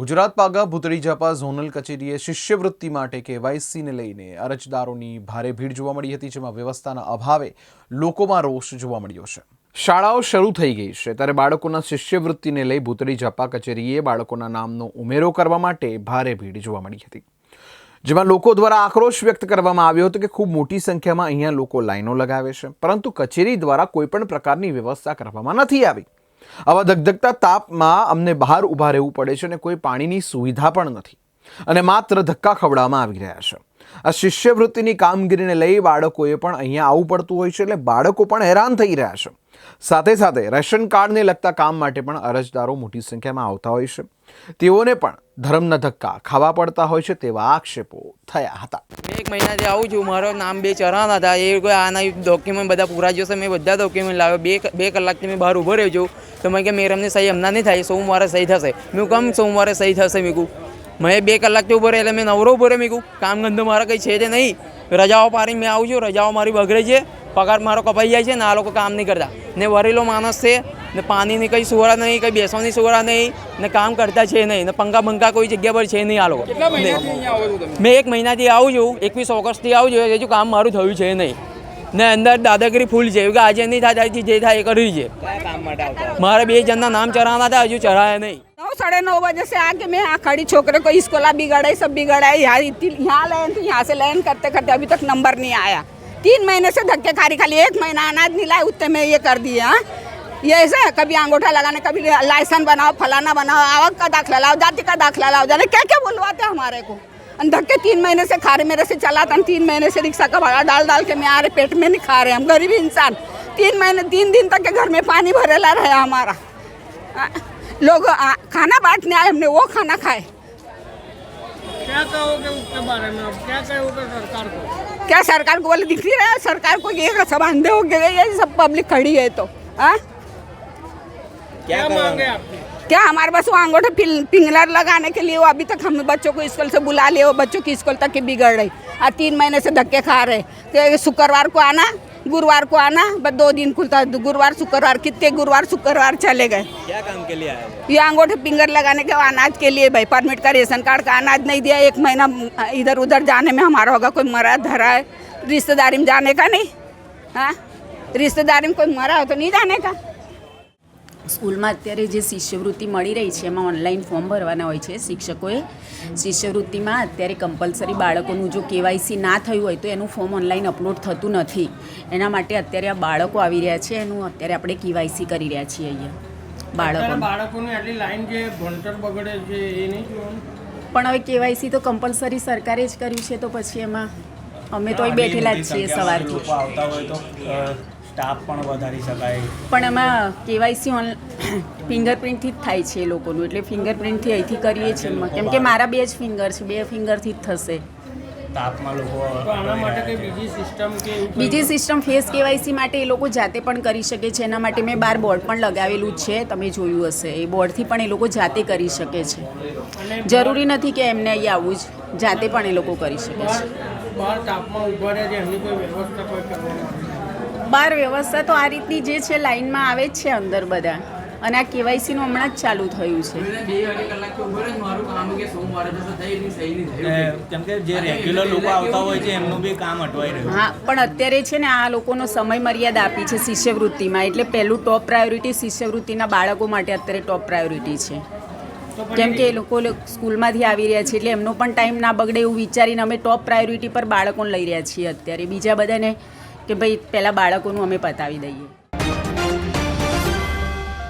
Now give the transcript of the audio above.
Gujarat પાગા ભૂતળી જાપા zonal કચેરીએ શિષ્યવૃત્તિ માટે કેવાયસીને લઈને અરજદારોની ભારે ભીડ જોવા મળી હતી, જેમાં વ્યવસ્થાના અભાવે લોકોમાં રોષ જોવા મળ્યો છે. શાળાઓ શરૂ થઈ ગઈ છે, ત્યારે બાળકોના શિષ્યવૃત્તિને લઈ ભૂતળી જાપા કચેરીએ બાળકોના નામનો ઉમેરો કરવા માટે ભારે ભીડ જોવા મળી હતી. જેમાં લોકો દ્વારા આક્રોશ વ્યક્ત કરવામાં આવ્યો હતો કે ખૂબ મોટી સંખ્યામાં અહીંયા લોકો લાઈનો લગાવે છે, પરંતુ કચેરી દ્વારા કોઈપણ પ્રકારની વ્યવસ્થા કરવામાં નથી આવી. આવા ધગધગતા તાપમાં અમને બહાર ઊભા રહેવું પડે છે અને કોઈ પાણીની સુવિધા પણ નથી. અને માત્ર ધક્કા ખવડાવવામાં આવી રહ્યા છે. આ શિષ્યવૃત્તિની કામગીરીને લઈ બાળકોએ પણ અહીંયા આવવું પડતું હોય છે એટલે બાળકો પણ હેરાન થઈ રહ્યા છે. સાથે સાથે રેશન કાર્ડને લગતા કામ માટે પણ અરજદારો મોટી સંખ્યામાં આવતા હોય છે. તેઓને પણ ધર્મના ધક્કા ખાવા પડતા હોય છે તેવા આક્ષેપો થયા હતા. એક મહિનાથી આવું છું, મારો નામ બે ચરણ હતા. એ આના ડોક્યુમેન્ટ બધા પૂરા જોશે, મેં બધા ડોક્યુમેન્ટ લાવ્યો. બે બે કલાકથી મેં બહાર ઊભો રહ્યો છું. તો મેં કે મેરમની સહી હમણાં નહીં થાય, સોમવારે સહી થશે. મેં કમ સોમવારે સહી થશે? મેં કહું મેં બે કલાકથી ઊભો રહ્યો એટલે મેં નવરો ઊભો રહ્યો. મેં કહું કામ ધંધો મારા કંઈ છે તે નહીં. રજાઓ પાડીને મેં આવું છું. રજાઓ મારી બગડે છે. પગાર મારો કપાઈ જાય છે ને આ લોકો કામ નહીં કરતા. ને વરેલો માણસ છે. ને પાણીની કંઈ સુવરા નહીં કંઈ બેસવાની સુવરા નહીં ને કામ કરતા છે નહીં. ને પંખા બંખા કોઈ જગ્યા પર છે નહીં આ લોકો. મેં એક મહિનાથી આવું છું. એકવીસ ઓગસ્ટથી આવું છું. હજુ કામ મારું થયું છે નહીં. ને અંદર દાદાગીરી ફૂલ છે. કે આજે નહીં થાય જે થાય એ કરવી છે. મારે બે જણના નામ ચઢાવવાના હતા. હજુ ચઢાયા નહીં. नौ साढ़े नौ बजे से आके मैं यहाँ खड़ी छोकरे को स्कूला बिगड़ा सब बिगड़ा है। यहाँ यहाँ लाइन थी यहाँ से लाइन करते करते अभी तक नंबर नहीं आया। तीन महीने से धक्के खारी खाली एक महीना अनाज नहीं लाए उतने में ये कर दिए हाँ। ये ऐसा है कभी अंगूठा लगाने कभी लाइसेंस बनाओ फलाना बनाओ आवक का दाखला लाओ जाति का दाखला लाओ जाने क्या क्या बुलवाते हमारे को। धक्के तीन महीने से खा रहे मेरे से चला था तीन महीने से रिक्शा का भाड़ा डाल डाल के मैं आ रहे पेट में नहीं खा रहे हम गरीब इंसान। तीन महीने तीन दिन तक के घर में पानी भरेला रहे हमारा। आ, लोग आ, खाना बांटने आए हमने वो खाना खाए। क्या कहोगे उसके बारे में अब क्या कहोगे सरकार को? क्या सरकार को बोले दिख नहीं रहा है? सरकार को ये सब अंधे हो गए ये सब पब्लिक खड़ी है तो हाँ क्या मांगे आपकी? क्या हमारे पास वो अंगूठे पिंगलर लगाने के लिए वो अभी तक हम बच्चों को स्कूल से बुला लिए वो बच्चों की स्कूल तक की बिगड़ रही। और तीन महीने से धक्के खा रहे। तो शुक्रवार को आना गुरुवार को आना बस दो दिन खुलता है गुरुवार शुक्रवार कितने गुरुवार शुक्रवार चले गए क्या काम के लिए आए ये अंगूठे फिंगर लगाने के अनाज के लिए भाई परमिट का रेशन कार्ड का अनाज नहीं दिया एक महीना इधर उधर जाने में हमारा होगा कोई मरा धरा है रिश्तेदारी में जाने का नहीं हाँ रिश्तेदारी में कोई मरा हो तो नहीं जाने का સ્કૂલમાં અત્યારે જે શિષ્યવૃત્તિ મળી રહી છે એમાં ઓનલાઈન ફોર્મ ભરવાના હોય છે. શિક્ષકોએ શિષ્યવૃત્તિમાં અત્યારે કમ્પલસરી બાળકોનું જો કેવાયસી ના થયું હોય તો એનું ફોર્મ ઓનલાઈન અપલોડ થતું નથી. એના માટે અત્યારે આ બાળકો આવી રહ્યા છે એનું અત્યારે આપણે કેવાયસી કરી રહ્યા છીએ અહીંયા. બાળકો બાળકોની આટલી લાઈન જે ભણતર બગડે છે એ નહીં પણ હવે કેવાયસી તો કમ્પલસરી સરકારે જ કર્યું છે તો પછી એમાં અમે તો બેઠેલા જ છીએ સવારથી. આવતા હોય તો સ્ટાફ પણ વધારી શકાય. પણ એમાં કેવાયસી ઓન ફિંગરપ્રિન્ટથી જ થાય છે એ લોકોનું એટલે ફિંગરપ્રિન્ટથી અહીંથી કરીએ છીએ એમાં. કેમ કે મારા બે જ ફિંગર છે બે ફિંગરથી જ થશે. તાપમાં લોકો આના માટે કઈ બીજી સિસ્ટમ કે બીજી સિસ્ટમ ફેસ કેવાયસી માટે એ લોકો જાતે પણ કરી શકે છે. એના માટે મેં બાર બોર્ડ પણ લગાવેલું જ છે તમે જોયું હશે. એ બોર્ડથી પણ એ લોકો જાતે કરી શકે છે. જરૂરી નથી કે એમને અહીં આવવું જ જાતે પણ એ લોકો કરી શકે છે. બહાર તાપમાં ઊભા રહે છે એમની કોઈ વ્યવસ્થા કોઈ કરવામાં બાર વ્યવસ્થા તો આ રીતની જે છે લાઈનમાં આવે જ છે અંદર બધા. અને આ કેવાયસીનું હમણાં જ ચાલુ થયું છે. બે અઢી કલાકથી ઊભો રહ્યો મારું કામ કે સોમવારે થશે થઈ નહીં સહી નહીં ને કેમ કે જે રેગ્યુલર લોકો આવતા હોય છે એમનું બી કામ અટવાઈ રહ્યું. હા પણ અત્યારે છે ને આ લોકોનો સમય મર્યાદા આપી છે શિષ્યવૃત્તિમાં. એટલે પહેલું ટોપ પ્રાયોરિટી શિષ્યવૃત્તિના બાળકો માટે અત્યારે ટોપ પ્રાયોરિટી છે. કેમ કે એ લોકો સ્કૂલમાંથી આવી રહ્યા છે એટલે એમનો પણ ટાઈમ ના બગડે એવું વિચારીને અમે ટોપ પ્રાયોરિટી પર બાળકોને લઈ રહ્યા છીએ અત્યારે. બીજા બધાને કે ભાઈ પહેલાં બાળકોનું અમે પતાવી દઈએ.